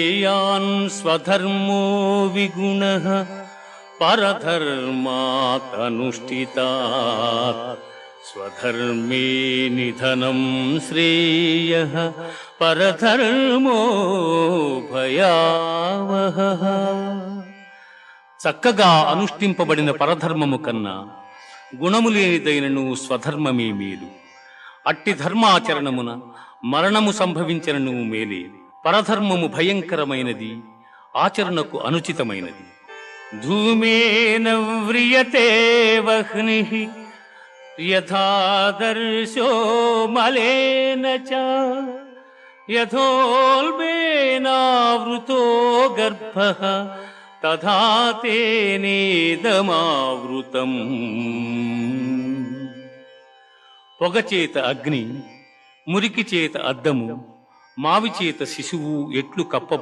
An స్వధర్మో విగుణ పరధర్మాతనుష్ఠితాత్. స్వధర్మే నిధనం Shreya పరధర్మో భయావహ. చక్కగా అనుష్ఠింపబడిన పరధర్మము కన్నా గుణము లేనిదైనను స్వధర్మమే మేలు. అట్టి ధర్మాచరణమున మరణము సంభవించనను మేలేది పరధర్మము భయంకరమైనది ఆచరణకు అనుచితమైనది. ధూమేన వ్రియతే వహ్ని యథాదర్శో మలేన చ యథోల్బేనావృతో గర్భ తథా తేనేదమావృతం. పొగచేత అగ్ని మురికి చేత అద్దము మావి చేత శిశువు ఎట్లు కప్పబడు